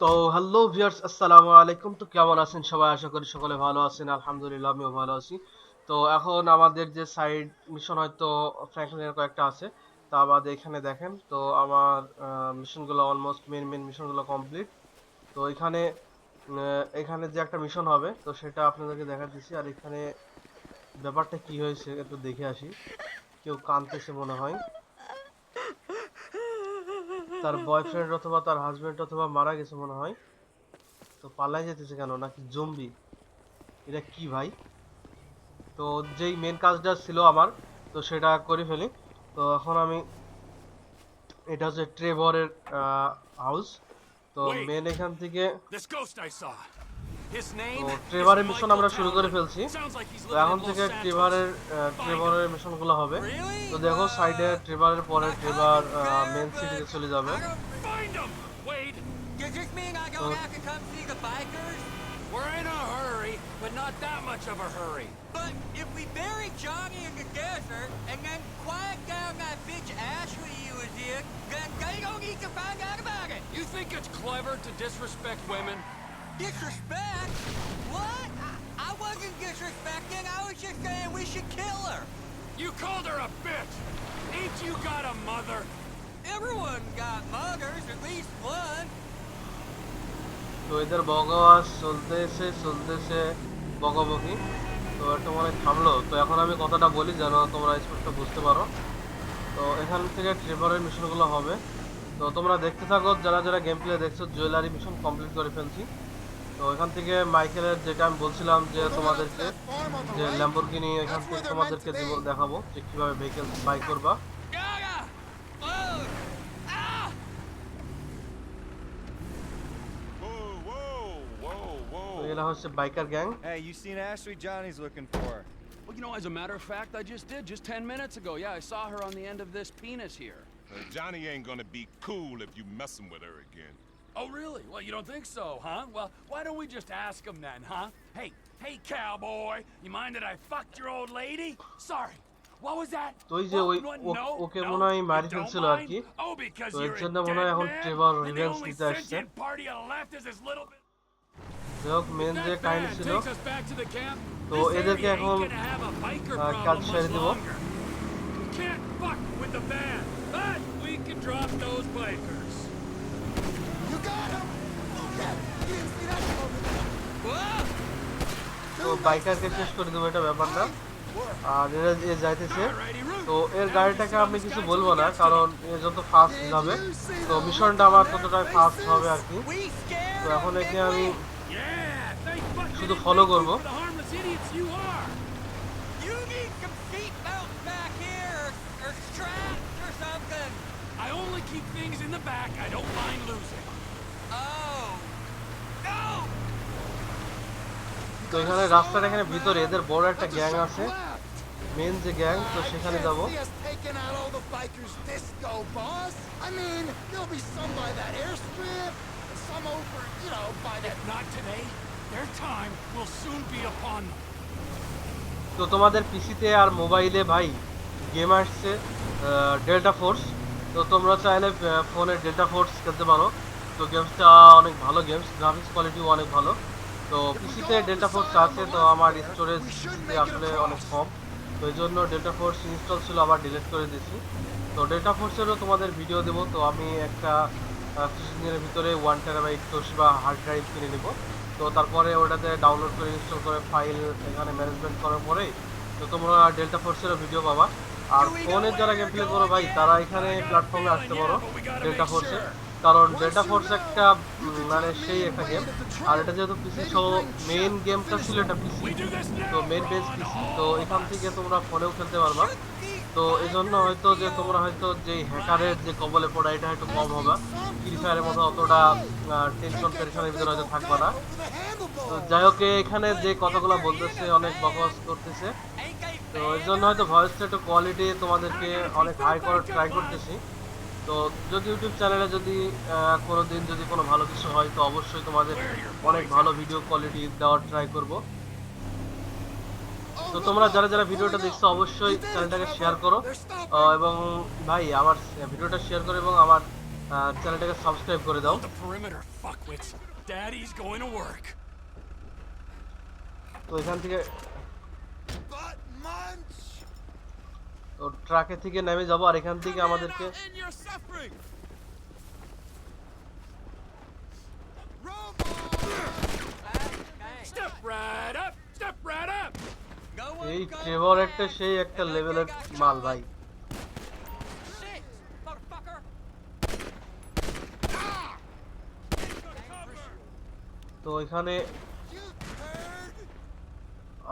তো hello viewers, আসসালামু আলাইকুম। তো কেমন আছেন সবাই? আশা করি সকলে ভালো আছেন। আলহামদুলিল্লাহ, আমিও ভালো আছি। তো এখন আমাদের যে সাইড মিশন হয়তো ফ্র্যাঙ্কলিনের কয়েকটা আছে। তা বাদে এখানে দেখেন। তো আমার মিশনগুলো অলমোস্ট মেন মেন মিশনগুলো কমপ্লিট তো এখানে এখানে যে একটা মিশন হবে, তো সেটা আপনাদেরকে দেখা দিচ্ছি। আর এখানে ব্যাপারটা কি হয়েছে একটু দেখে আসি। কেউ কাঁদতেছে মনে হয়। তার বয়ফ্রেন্ড অথবা তার হাজবেন্ড অথবা মারা গেছে মনে হয়। তো পালাই যেতেছে কেন? নাকি জম্বি এটা কি ভাই? তো যেই মেন কাজটা ছিল আমার তো সেটা করে ফেলি। তো এখন আমি এটা হচ্ছে ট্রেভরের হাউস তো. মেন এখান থেকে তো ট্রেভারের মিশন আমরা শুরু করে ফেলছি তো এখন থেকে ট্রেভারের ট্রেভারের মিশনগুলো হবে তো দেখো সাইডে ট্রেভারের পরে ট্রেভার মেন সিটিতে চলে যাবে Oh. we're in a hurry, but not that much of a hurry. But if we bury Johnny in the desert and then quiet down that bitch Ashley you was in, then they don't need to find out about it. You think it's clever to disrespect women? Disrespect? What? I, I wasn't disrespecting. I was just saying we should kill her. You called her a bitch! Ain't you got a mother? Everyone got mothers, at least one. তো এদের বগবাস চলতেছে চলতেছে বকবকি তো একটা মনে হয় থামলো তো এখন আমি কথাটা বলি যেন তোমরা স্পষ্ট বুঝতে পারো তো এখান থেকে ট্রেভারের মিশনগুলো হবে তো তোমরা দেখতে থাকো যারা যারা গেম প্লে দেখছ জুয়েলারি মিশন কমপ্লিট করে ফেলছি তো এখান থেকে মাইকেলের যেটা আমি বলছিলাম যে তোমাদেরকে যে ল্যাম্বরগিনি এখান থেকে তোমাদেরকে দেব- দেখাবো যে কিভাবে ভেহিকেল বাই করবা Gaga! Load! Ah! Whoa, whoa, whoa, তো whoa. এগুলা হচ্ছে biker gang Hey, you seen Ashley Johnny's looking for? Well, you know, as a matter of fact, I just did just 10 minutes ago. Yeah, I saw her on the end of this penis here. Uh, Johnny ain't gonna be cool if you messing with her again. Oh, really? Well, you don't think so, huh? Well, why don't we just ask him then, huh? Hey, hey, cowboy, you mind that I fucked your old lady? Sorry. What was that? তো ওই যে What? ওই What? O- No, okay no, মনে হয় you মারি don't ফেলছিল R mind? কি Oh, because তো এর you're a জন্য মনে হয় dead এখন man, Trevor and the revenge only নিতে আসছে sentient part of you left is this little bit. যাই হোক মেন যে That কাহিনী van ছিল takes us back to the camp. তো This এদেরকে area ain't এখন, gonna have a biker ah, problem কাজ much ছেড়ে দিব। longer. We can't fuck with the van, but we can drop those bikers. Whoa! তো বাইকারকে শেষ করে দেবো এটা ব্যাপার না আর এরা এ যাইতেছে. তো এর গাড়িটাকে আমি কিছু বলব না কারণ এ যত ফাস্ট যাবে তো মিশনটা আমার ততটা ফাস্ট হবে আর কি তো এখন একে আমি শুধু you, you করব। you. You. I only keep things in the back I don't mind losing. তো এখানে রাস্তাটা এখানে ভিতরে এদের বড় একটা গ্যাং আছে। মেন যে গ্যাং তো সেখানে যাব। তো তোমাদের পিসিতে আর মোবাইলে ভাই গেম আসছে ডেল্টা ফোর্স তো তোমরা চাইলে ফোনে ডেল্টা ফোর্স খেলতে পারো। তো গেমসটা অনেক ভালো গেমস গ্রাফিক্স কোয়ালিটিও অনেক ভালো। তো পিসিতে ডেল্টা ফোর্স আছে তো আমার স্টোরেজ আসলে অনেক কম। তো এই জন্য ডেল্টা ফোর্স ইনস্টল ছিল আবার ডিলিট করে দিয়েছি। তো ডেল্টা ফোর্সেরও তোমাদের ভিডিও দেবো তো আমি একটা কিছুদিনের ভিতরে ওয়ান টেরাবাইট বা হার্ড ড্রাইভ কিনে নেব। তো তারপরে ওটাতে ডাউনলোড করে ইনস্টল করে ফাইল এখানে ম্যানেজমেন্ট করার পরেই তো তোমরা ডেল্টা ফোর্সেরও ভিডিও পাবা। আর ফোনের যারা গেম প্লে করো ভাই তারা এখানে প্ল্যাটফর্মে আসতে পারো ডেল্টা ফোর্সে কারণ ডেল্টা ফোর্স একটা মানে সেই একটা গেম আর এটা যেহেতু পিসি সহ মেইন গেমটা ছিল এটা পিসি তো. মেন বেস পিসি তো এখান থেকে তোমরা ফোনেও খেলতে পারবা। তো এই জন্য হয়তো যে তোমরা হয়তো যে হ্যাকারের যে কবলে পড়া, এটা একটু কম হবে। ফ্রি ফায়ারের মতো অতটা টেনশন পেরেশনের ভিতরে হয়তো থাকবে না। তো যাই হোক, এখানে যে কথাগুলো বলতেছে, অনেক বকস করতেছে। তো এর জন্য হয়তো ভয়েসটা একটু কোয়ালিটি তোমাদেরকে অনেক হাই করার ট্রাই করতেছি। তো যদি ইউটিউব চ্যানেলে যদি কোনো দিন যদি কোনো ভালো কিছু হয় তো অবশ্যই তোমাদের অনেক ভালো ভিডিও কোয়ালিটি দেওয়ার ট্রাই করব তো তোমরা যারা যারা ভিডিওটা দেখছ অবশ্যই চ্যানেলটাকে শেয়ার করো এবং ভাই আমার ভিডিওটা শেয়ার করো এবং আমার চ্যানেলটাকে সাবস্ক্রাইব করে দাও. তো এখান থেকে! তো ট্রাকে থেকে নেমে যাব আর এখান থেকে আমাদেরকে এই ট্রেভর একটা সেই একটা লেভেলের মাল ভাই। তো এখানে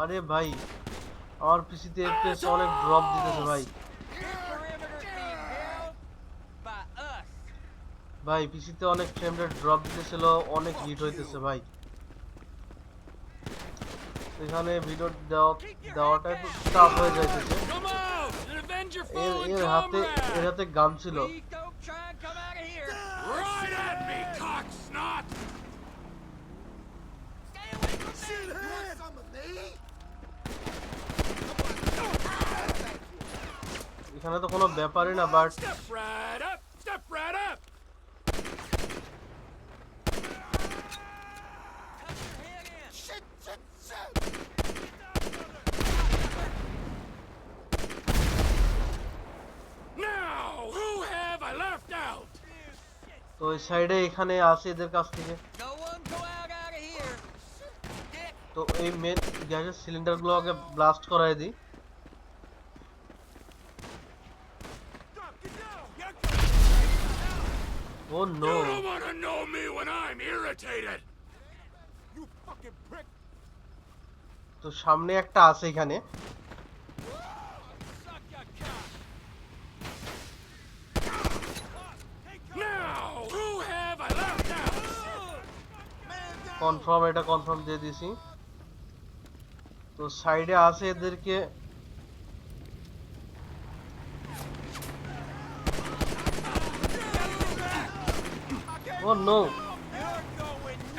আরে ভাই আমার পিসিতে এফপিএস অনেক ড্রপ দিতেছে ভাই. ভাই পিসিতে অনেক ফ্রেম রেট ড্রপ দিতেছিল অনেক হিট হইতেছে ভাই এখানে ভিডিও দেওয়া দেওয়াটা একটু টাফ হয়ে যাইতেছে এর হাতে এর. হাতে গান ছিল Please don't try and come out of here. Right at me, cock snot. Stay away from me! You want some of me? এখানে তো কোনো ব্যাপারই না বাট সাইডে এখানে আছে এদের কাছ থেকে। তো এই মেন গ্যাসের সিলিন্ডারগুলো আগে ব্লাস্ট করাই দিই। ও no You don't want to know me when I'm irritated. You fucking prick! তো সামনে একটা আছে এখানে? কনফার্ম এটা কনফার্ম দিয়ে দিছি তো সাইডে আছে এদেরকে Oh no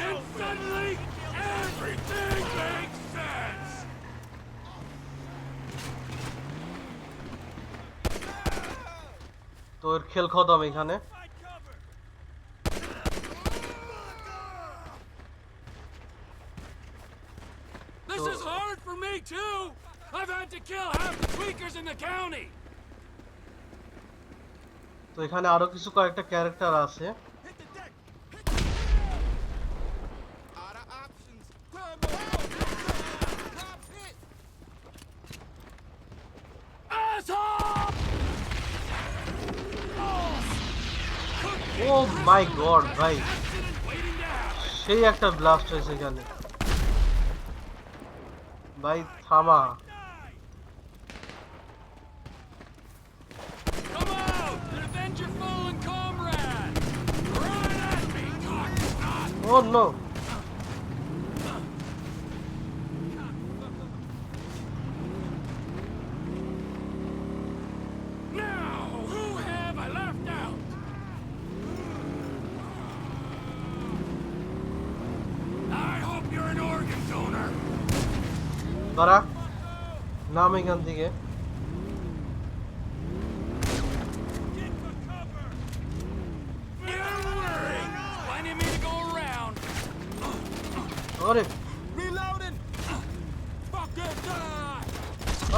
And suddenly, everything makes sense. তো এর খেল খতম এখানে This is hard for me too. I've had to kill half the tweakers in the county. তো এখানে আরো কিছু কয়েকটা ক্যারেক্টার আছে মাই গড ভাই। সেই একটা ব্লাস্ট হয়েছে গেলে ভাই থামা। Oh no! দাঁড়া, নাম এখান থেকে!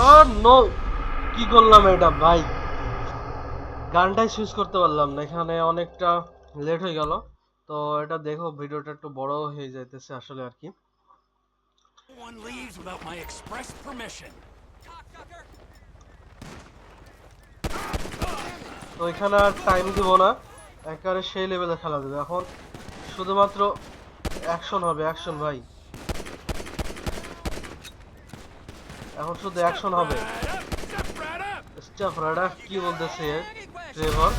ও নো কি করলাম এটা, ভাই? গানটাই সুইচ করতে পারলাম না, এখানে অনেকটা লেট হয়ে গেল। তো এটা দেখো ভিডিওটা একটু বড় হয়ে যাইতেছে আসলে আর কি। One leaves without my express permission. তো এখানে আর টাইম দিব না একেবারে সেই লেভেলে খেলা দেবে এখন শুধুমাত্র অ্যাকশন হবে অ্যাকশন ভাই এখন শুধু অ্যাকশন হবে. স্টাফ রাডা কি বলতেছে? ট্রেভর.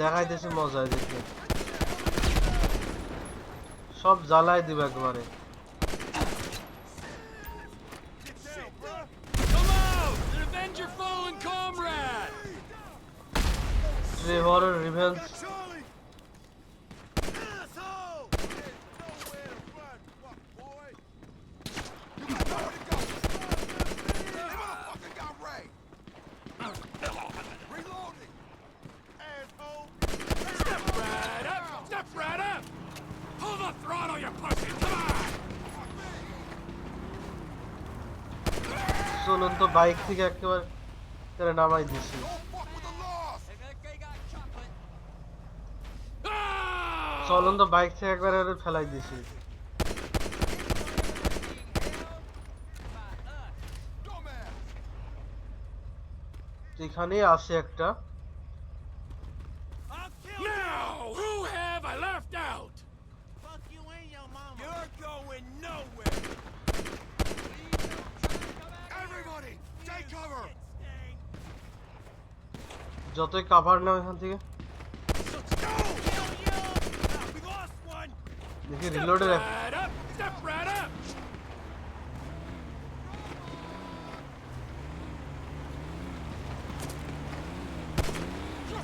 দেখাইতেছি মজায় দেখে সব জ্বালাই দিব একবারে Trevor's revenge. চলুন তো বাইক থেকে একেবারে নামাই দিছি চলন্ত বাইক থেকে একবার ফেলাই দিছি। এখানে আছে একটা। যতই কাভার নাও এখান থেকে। দেখি Step রিলোডের right up! Step right up! You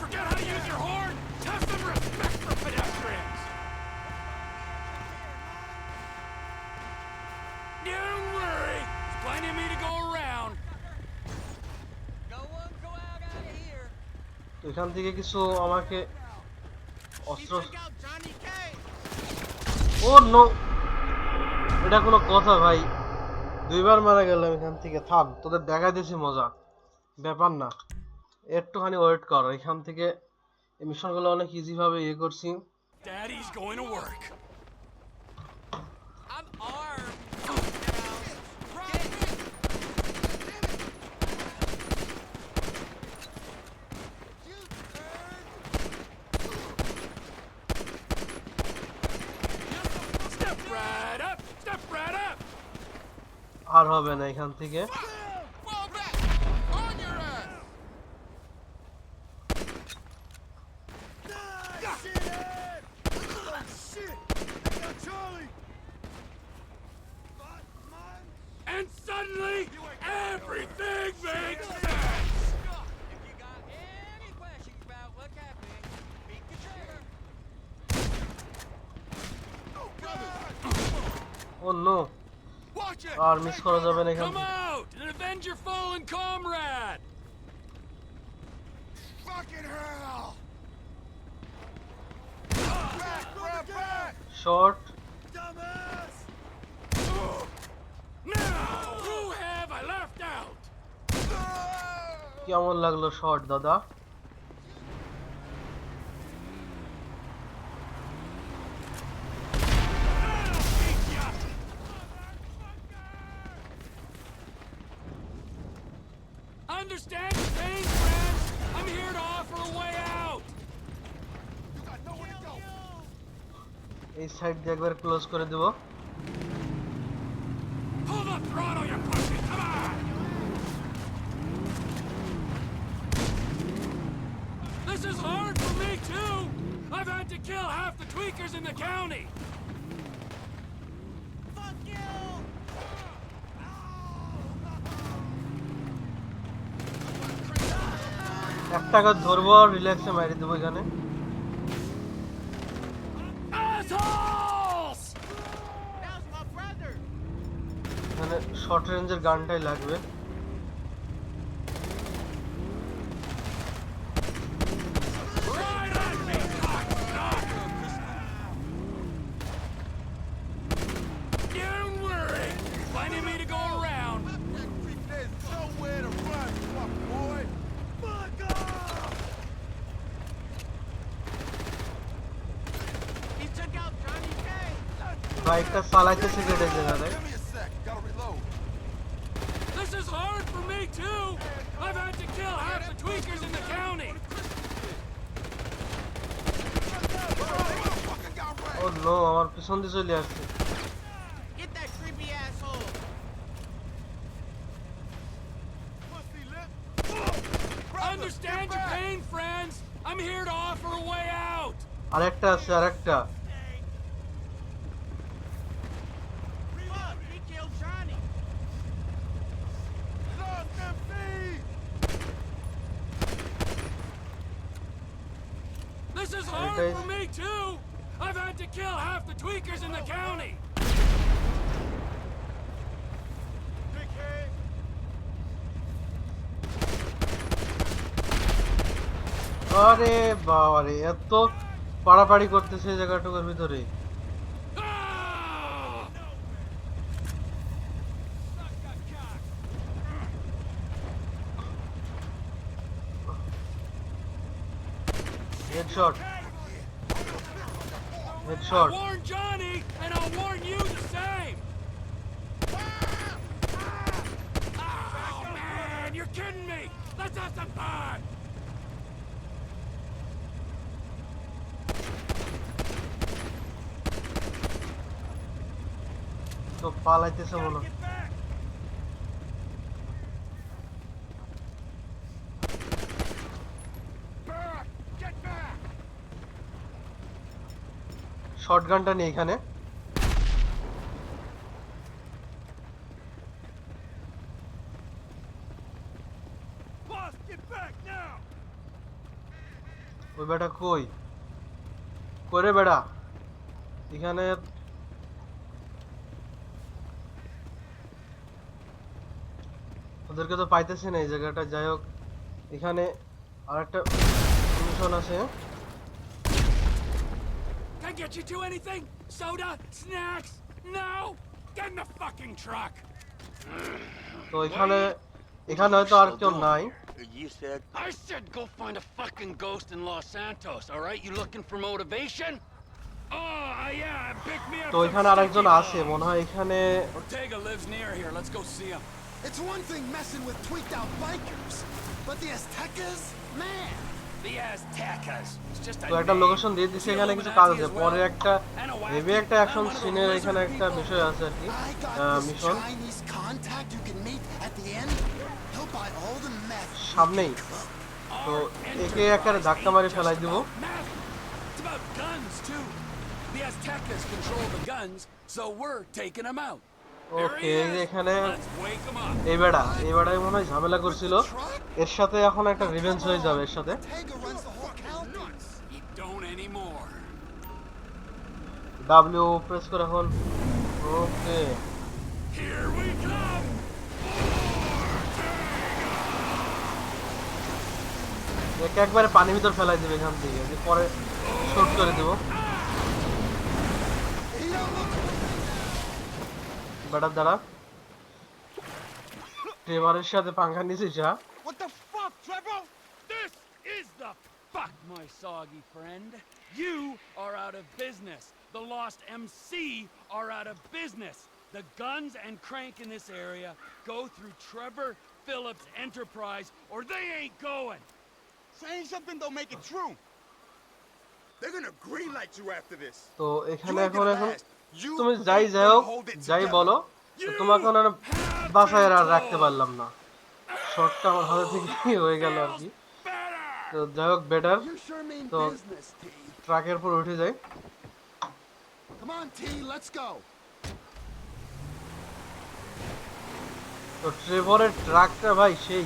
forget how to use your horn? Have some respect for pedestrians! Don't worry, there's plenty of me to go around. No one go out out of here. এখান থেকে কিছু আমাকে অস্ত্র out Johnny K. ও no এটা কোনো কথা ভাই। দুইবার মারা গেলাম এখান থেকে। থাম, তোদের দেখা দিয়েছি মজা। ব্যাপার না। একটুখানি ওয়েট কর, এখান থেকে এই মিশনগুলো অনেক ইজিভাবে ইয়ে করছি। Daddy's going to work. I'm armed. আর হবে না এখান থেকে Fall back. আর মিস করা যাবে না এখান Come থেকে out and avenge Understand your pain, friends? I'm here to offer a way out! You got nowhere to go. এই সাইড দিয়ে একবার ক্লোজ করে দেবো Pull the throttle, you pussy! Come on! This is hard for me, too! I've had to kill half the tweakers in the county! টাকা ধরবো আর রিল্যাক্সে মারি দেবো এখানে. এখানে শর্ট রেঞ্জের গানটাই লাগবে নো আমার পিছন দিয়ে চলে আসছে Get that creepy asshole. Pussy lip. Understand your pain, friends. I'm here to offer a way out. আরেকটা আছে আরেকটা আরে বাবারে এত পাড়াপাড়ি করতেছে জায়গাটুকুর ভিতরে Headshot. Headshot. I'll warn Johnny, and I'll warn you the same. Oh man, you're kidding me. Let's have some fun. তো পালাইতেছে back! শটগানটা নেই এখানে! ওই বেটা কই করে বেটা এখানে ওদেরকে তো পাইতেছি না এই জায়গাটা যাই হোক এখানে আরেকটা মিশন আছে Can I get you to anything? Soda? Snacks? No? Get in the fucking truck! তো এখানে এখানে হয়তো আর কেউ নাই You said I said go find a fucking ghost in Los Santos, all right? You looking for motivation? Oh, yeah, pick me up তো some এখানে আরেকজন sticky আছে bombs. মনে হয় এখানে Ortega lives near here. Let's go see him. It's one thing messing with tweaked out bikers, but the Aztecas, man. The Aztecas. It's just a তো একটা name. Location দিয়ে দিচ্ছে The এখানে কিছু Illuminati কাজ আছে as well. পরে একটা And a wacky. হেভি একটা I'm action one of the সিনের lizard এখানে একটা people. বিষয় আছে আর কি I got this mission Chinese contact you can meet at the end. He'll buy all the meth. you সামনেই can cook. তো Our একে একারে ধাক্কা মারি ফেলাই দিব About meth. It's about guns too. The Aztecas control the guns, so we're taking them out. ওকে. এখানে. এই বেড়া এই বেড়াই মনে হয় ঝামেলা করছিল এর সাথে এখন একটা রিভেঞ্জ হয়ে যাবে এর সাথে. ডাব্লিউ প্রেস করে এখন ওকে. একে একবারে পানির ভিতর ফেলাই দেবে এখান থেকে পরে শর্ট করে দেবো বেটার দ্বারা ট্রেভারের সাথে পাঙ্খা নিয়েছিস যা What the fuck, Trevor? This is the fuck, my soggy friend. You are out of business. The Lost MC are out of business. The guns and crank in this area go through Trevor Phillips Enterprise, or they ain't going. Saying something don't make it true. They're gonna greenlight you after this. তো You এখানে ain't এখন gonna এখন last. তুমি যাই যাই হোক যাই বলো তোমাকে আর বাসায় আর রাখতে পারলাম না। শর্টটা আমার হাতে থেকে হয়ে গেল আর কি। তো যাই হোক বেটার T. ট্রাকের উপর উঠে যাই. তো ট্রেভরের ট্রাকটা ভাই সেই।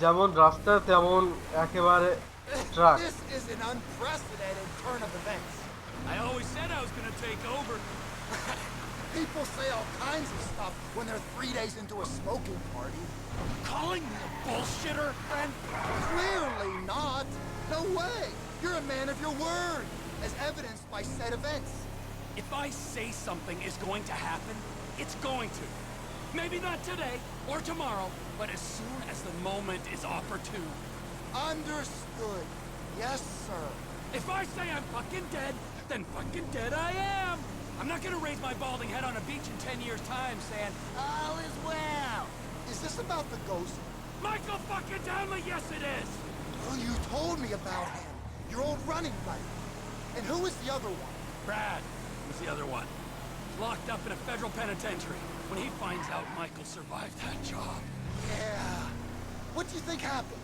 যেমন রাস্তা তেমন একেবারে truck. This is an unprecedented turn of events. I always said I was gonna take over. People say all kinds of stuff when they're three days into a smoking party. Calling me a bullshitter, friend? Clearly not. No way. You're a man of your word, as evidenced by said events. If I say something is going to happen, it's going to. Maybe not today or tomorrow, but as soon as the moment is opportune. Understood. Yes, sir. If I say I'm fucking dead, then fucking dead I am. I'm not gonna raise my balding head on a beach in 10 years' time saying, all is well. Is this about the ghost? Michael fucking Downley, yes it is. Oh, you told me about him. Your old running buddy. And who was the other one? Brad was the other one. Locked up in a federal penitentiary. When he finds out Michael survived that job. Yeah. What do you think happened?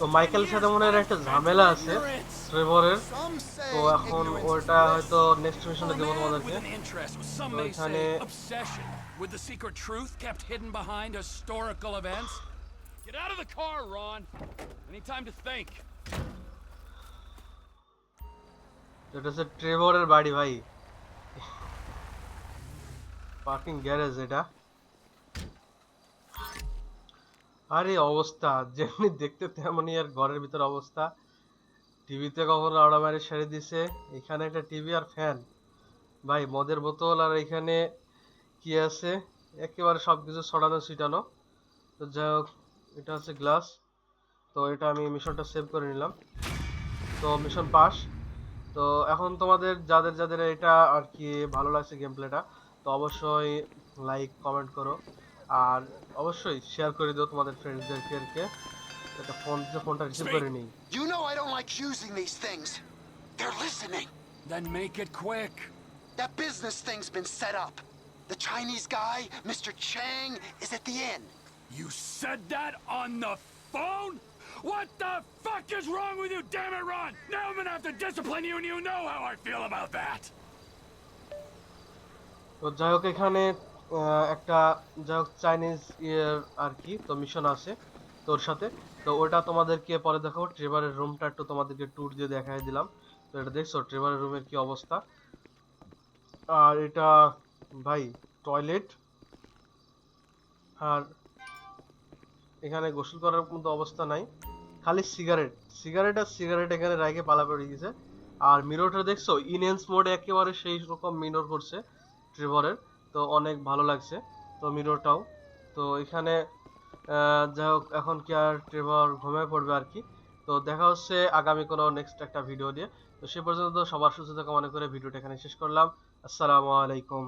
তো 10 মাইকেলের years সাথে মনে হয় একটা of ঝামেলা আছে ignorance. ট্রেভরের Some say তো এখন ignorance is ওটা bliss. হয়তো নেক্সট মিশনে A দেবো man তোমাদেরকে with an interest, or some তো may এখানে say obsession, with the secret truth kept hidden behind historical events. Get out of the car, Ron. Any time to think. এটা হচ্ছে ট্রেভরের বাড়ি ভাই পার্কিং গ্যারেজ এটা আরে অবস্থা, যেমনি দেখতে তেমনই আর ঘরের ভিতর অবস্থা। টিভিতে কখনো আড়া মারি সেরে দিছে, এখানে একটা টিভি আর ফ্যান। ভাই, মদের বোতল আর এখানে কি আছে? একেবারে সবকিছু ছড়ানো, ছিটানো। তো যাই হোক, এটা হচ্ছে গ্লাস। তো এটা আমি মিশনটা সেভ করে নিলাম। তো মিশন পাস। তো এখন তোমাদের যাদের যাদের এটা আর কি ভালো লাগছে গেম প্লেটা তো অবশ্যই লাইক কমেন্ট করো। আর অবশ্যই শেয়ার করে দিও তোমাদের ফ্রেন্ডসদেরকে এটা ফোন যে ফোনটা রিসিভ করে নিই You know I don't like using these things. They're listening. Then make it quick. That business thing's been set up. The Chinese guy, Mr. Chang, is at the inn. You said that on the phone? What the fuck is wrong with you, damn it, Ron? Now I'm gonna have to discipline you, and you know how I feel about that. তো যাই হোক এখানে আহ, একটা যাই হোক Chinese ইয়ের আর কি, তো মিশন আছে তোর সাথে। তো ওটা তোমাদেরকে পরে দেখাবো। ট্রেভারের রুমটা একটু তোমাদেরকে ট্যুর দিয়ে দেখাই দিলাম। তো এটা দেখছ ট্রেভারের রুমের কি অবস্থা? আর এটা ভাই টয়লেট আর এখানে গোসল করার মতো অবস্থা নাই। খালি সিগারেট সিগারেট আর সিগারেট এখানে রাখে পালা পড়ে গেছে। আর মিররটা দেখছ ইনহেন্স মোডে একেবারে সেই রকম মিরর করছে ট্রেভরের তো অনেক ভালো লাগছে। তো মিরোটাও তো এখানে যাই হোক, এখন কি আর ট্রেভর ঘুমিয়ে পড়বে আর কি। তো দেখা হচ্ছে আগামী কোনো নেক্সট একটা ভিডিও দিয়ে তো সে পর্যন্ত সবার সুস্থ থাকা, মনে করে ভিডিওটা এখানে শেষ করলাম। আসসালামু আলাইকুম।